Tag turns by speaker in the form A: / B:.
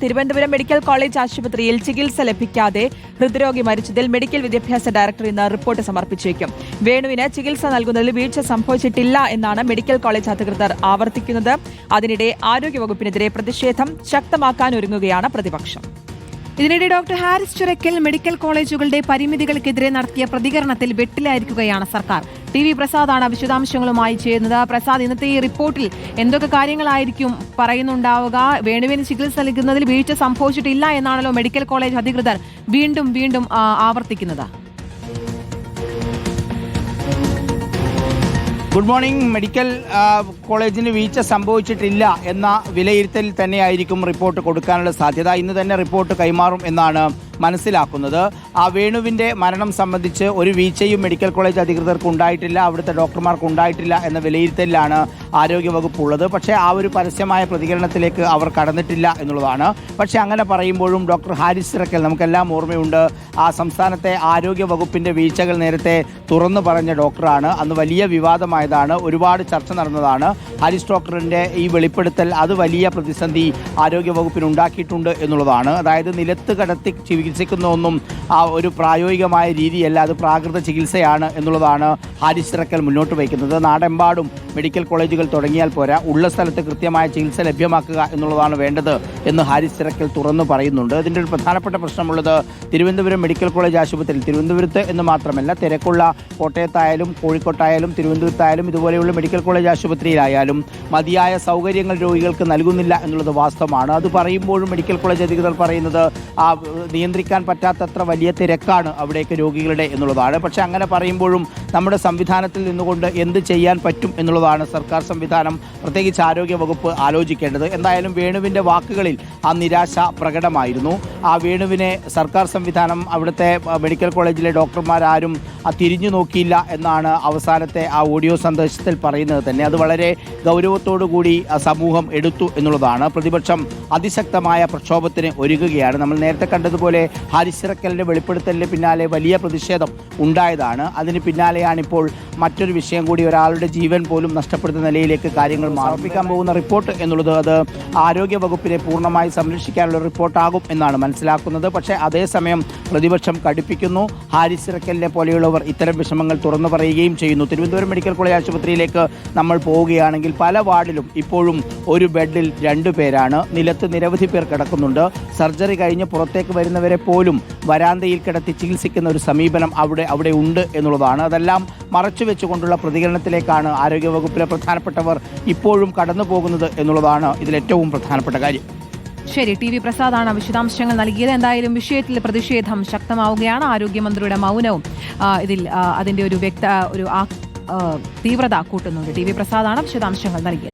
A: Thiruvananthapuram medical college ആശുപത്രിയിൽ ചികിത്സ ലഭിക്കാതെ ഹൃദ്രോഗി മരിച്ചതിൽ മെഡിക്കൽ വിദ്യാഭ്യാസ ഡയറക്ടർ ഇന്ന് റിപ്പോർട്ട് സമർപ്പിച്ചേക്കും. വേണുവിന് ചികിത്സ നൽകുന്നതിൽ വീഴ്ച സംഭവിച്ചിട്ടില്ല എന്നാണ് മെഡിക്കൽ കോളേജ് അധികൃതർ ആവർത്തിക്കുന്നത്. അതിനിടെ ആരോഗ്യവകുപ്പിനെതിരെ പ്രതിഷേധം ശക്തമാക്കാൻ ഒരുങ്ങുകയാണ് പ്രതിപക്ഷം.
B: ഇതിനിടെ ഡോക്ടർ ഹാരിസ് ചുരക്കൽ മെഡിക്കൽ കോളേജുകളുടെ പരിമിതികൾക്കെതിരെ നടത്തിയ പ്രതികരണത്തിൽ വെട്ടിലായിരിക്കുകയാണ് സർക്കാർ. ടി വി പ്രസാദാണ് വിശദാംശങ്ങളുമായി ചെയ്യുന്നത് പ്രസാദ് ഇന്നത്തെ ഈ റിപ്പോർട്ടിൽ എന്തൊക്കെ കാര്യങ്ങളായിരിക്കും പറയുന്നുണ്ടാവുക? വേണുവിന് ചികിത്സ നൽകുന്നതിൽ വീഴ്ച സംഭവിച്ചിട്ടില്ല എന്നാണല്ലോ മെഡിക്കൽ കോളേജ് അധികൃതർ വീണ്ടും വീണ്ടും ആവർത്തിക്കുന്നത്.
C: Good morning. മെഡിക്കൽ കോളേജിന് വീഴ്ച സംഭവിച്ചിട്ടില്ല എന്ന വിലയിരുത്തൽ തന്നെയായിരിക്കും റിപ്പോർട്ട് കൊടുക്കാനുള്ള സാധ്യത. ഇന്ന് തന്നെ റിപ്പോർട്ട് കൈമാറും എന്നാണ് മനസ്സിലാക്കുന്നത്. ആ വേണുവിന്റെ മരണം സംബന്ധിച്ച് ഒരു വീഴ്ചയും മെഡിക്കൽ കോളേജ് അധികൃതർക്ക് ഉണ്ടായിട്ടില്ല അവിടുത്തെ ഡോക്ടർമാർക്ക് ഉണ്ടായിട്ടില്ല എന്ന വിലയിരുത്തലിലാണ് ആരോഗ്യവകുപ്പ് ഉള്ളത്. പക്ഷേ ആ ഒരു പരസ്യമായ പ്രതികരണത്തിലേക്ക് അവർ കടന്നിട്ടില്ല എന്നുള്ളതാണ്. പക്ഷേ അങ്ങനെ പറയുമ്പോഴും ഡോക്ടർ ഹാരിസ് സിറക്കൽ നമുക്കെല്ലാം ഓർമ്മയുണ്ട്. ആ സംസ്ഥാനത്തെ ആരോഗ്യ വകുപ്പിന്റെ വീഴ്ചകൾ നേരത്തെ തുറന്നു പറഞ്ഞ ഡോക്ടറാണ്. അന്ന് വലിയ വിവാദമായതാണ്. ഒരുപാട് ചർച്ച നടന്നതാണ്. ഹാരിസ് ഡോക്ടറിന്റെ ഈ വെളിപ്പെടുത്തൽ അത് വലിയ പ്രതിസന്ധി ആരോഗ്യ വകുപ്പിന് ഉണ്ടാക്കിയിട്ടുണ്ട് എന്നുള്ളതാണ്. അതായത് നിലത്ത് കടത്തി ചികിത്സിക്കുന്ന ഒന്നും ഒരു പ്രായോഗികമായ രീതിയല്ല. അത് പ്രാകൃത ചികിത്സയാണ് എന്നുള്ളതാണ് ഹാരിസ് മുന്നോട്ട് വയ്ക്കുന്നത്. നാടെമ്പാടും മെഡിക്കൽ കോളേജുകൾ തുടങ്ങിയാൽ പോരാ. ഉള്ള സ്ഥലത്ത് കൃത്യമായ ചികിത്സ ലഭ്യമാക്കുക എന്നുള്ളതാണ് വേണ്ടത് എന്ന് ഹാരിസ് തുറന്നു പറയുന്നുണ്ട്. ഇതിന്റെ ഒരു പ്രധാനപ്പെട്ട പ്രശ്നമുള്ളത് തിരുവനന്തപുരം മെഡിക്കൽ കോളേജ് ആശുപത്രിയിൽ തിരുവനന്തപുരത്ത് എന്ന് മാത്രമല്ല തിരക്കുള്ള കോട്ടയത്തായാലും കോഴിക്കോട്ടായാലും തിരുവനന്തപുരത്തായാലും ഇതുപോലെയുള്ള മെഡിക്കൽ കോളേജ് ആശുപത്രിയിലായാലും മതിയായ സൗകര്യങ്ങൾ രോഗികൾക്ക് നൽകുന്നില്ല എന്നുള്ളത് വാസ്തവമാണ്. അത് പറയുമ്പോഴും മെഡിക്കൽ കോളേജ് അധികൃതർ പറയുന്നത് ആ നിയന്ത്രിക്കാൻ പറ്റാത്തത്ര വലിയ തിരക്കാണ് അവിടേക്ക് രോഗികളുടെ എന്നുള്ളതാണ്. പക്ഷേ അങ്ങനെ പറയുമ്പോഴും നമ്മുടെ സംവിധാനത്തിൽ നിന്നുകൊണ്ട് എന്ത് ചെയ്യാൻ പറ്റും എന്നുള്ളതാണ് സർക്കാർ സംവിധാനം പ്രത്യേകിച്ച് ആരോഗ്യ വകുപ്പ് ആലോചിക്കേണ്ടത്. എന്തായാലും വേണുവിന്റെ വാക്കുകളിൽ ആ നിരാശ പ്രകടമായിരുന്നു. ആ വേണുവിനെ സർക്കാർ സംവിധാനം അവിടുത്തെ മെഡിക്കൽ കോളേജിലെ ഡോക്ടർമാരാരും തിരിഞ്ഞു നോക്കിയില്ല എന്നാണ് അവസാനത്തെ ആ ഓഡിയോ സന്ദേശത്തിൽ പറയുന്നത് തന്നെ. അത് വളരെ ഗൗരവത്തോടു കൂടി സമൂഹം എടുത്തു എന്നുള്ളതാണ്. പ്രതിപക്ഷം അതിശക്തമായ പ്രക്ഷോഭത്തിന് ഒരുങ്ങുകയാണ്. നമ്മൾ നേരത്തെ കണ്ടതുപോലെ ഹാരിസിറക്കലിന്റെ വെളിപ്പെടുത്തലിന് പിന്നാലെ വലിയ പ്രതിഷേധം ഉണ്ടായതാണ്. അതിന് പിന്നാലെയാണ് ഇപ്പോൾ മറ്റൊരു വിഷയം കൂടി. ഒരാളുടെ ജീവൻ പോലും നഷ്ടപ്പെടുന്ന നിലയിലേക്ക് കാര്യങ്ങൾ മാറിപ്പിക്കാൻ പോകുന്ന റിപ്പോർട്ട് എന്നുള്ളത് അത് ആരോഗ്യ വകുപ്പിനെ പൂർണമായി സംരക്ഷിക്കാനുള്ള റിപ്പോർട്ടാകും എന്നാണ് മനസ്സിലാക്കുന്നത്. പക്ഷേ അതേസമയം പ്രതിപക്ഷം കടുപ്പിക്കുന്നു. ഹാരിസിറക്കലിനെ പോലെയുള്ളവർ ഇത്തരം വിഷമങ്ങൾ തുറന്നു പറയുകയും ചെയ്യുന്നു. തിരുവനന്തപുരം മെഡിക്കൽ കോളേജ് ആശുപത്രിയിലേക്ക് നമ്മൾ പോവുകയാണെങ്കിൽ പല വാർഡിലും ഇപ്പോഴും ഒരു ബെഡിൽ രണ്ടു പേരാണ്. നിലത്ത് നിരവധി പേർ കിടക്കുന്നുണ്ട്. സർജറി കഴിഞ്ഞ് പുറത്തേക്ക് വരുന്നവരെ പോലും വരാന്തയിൽ കിടത്തി ചികിത്സിക്കുന്ന ഒരു സമീപനം അവിടെ അവിടെ ഉണ്ട് എന്നുള്ളതാണ്. അതെല്ലാം മറച്ചു വെച്ചുകൊണ്ടുള്ള പ്രതികരണത്തിലേക്കാണ് ആരോഗ്യവകുപ്പിലെ പ്രധാനപ്പെട്ടവർ ഇപ്പോഴും കടന്നു പോകുന്നത് എന്നുള്ളതാണ് ഇതിലേറ്റവും പ്രധാനപ്പെട്ട കാര്യം.
B: ശരി ടി വി പ്രസാദാണ് വിശദാംശങ്ങൾ നൽകിയത്. എന്തായാലും വിഷയത്തിൽ പ്രതിഷേധം ശക്തമാവുകയാണ് ആരോഗ്യമന്ത്രിയുടെ മൗനവും. ഇതിൽ അതിന്റെ ഒരു വ്യക്ത ഒരു തീവ്രത കൂട്ടുന്നുണ്ട്. ടി വി പ്രസാദാണ് വിശദാംശങ്ങൾ നൽകിയത്.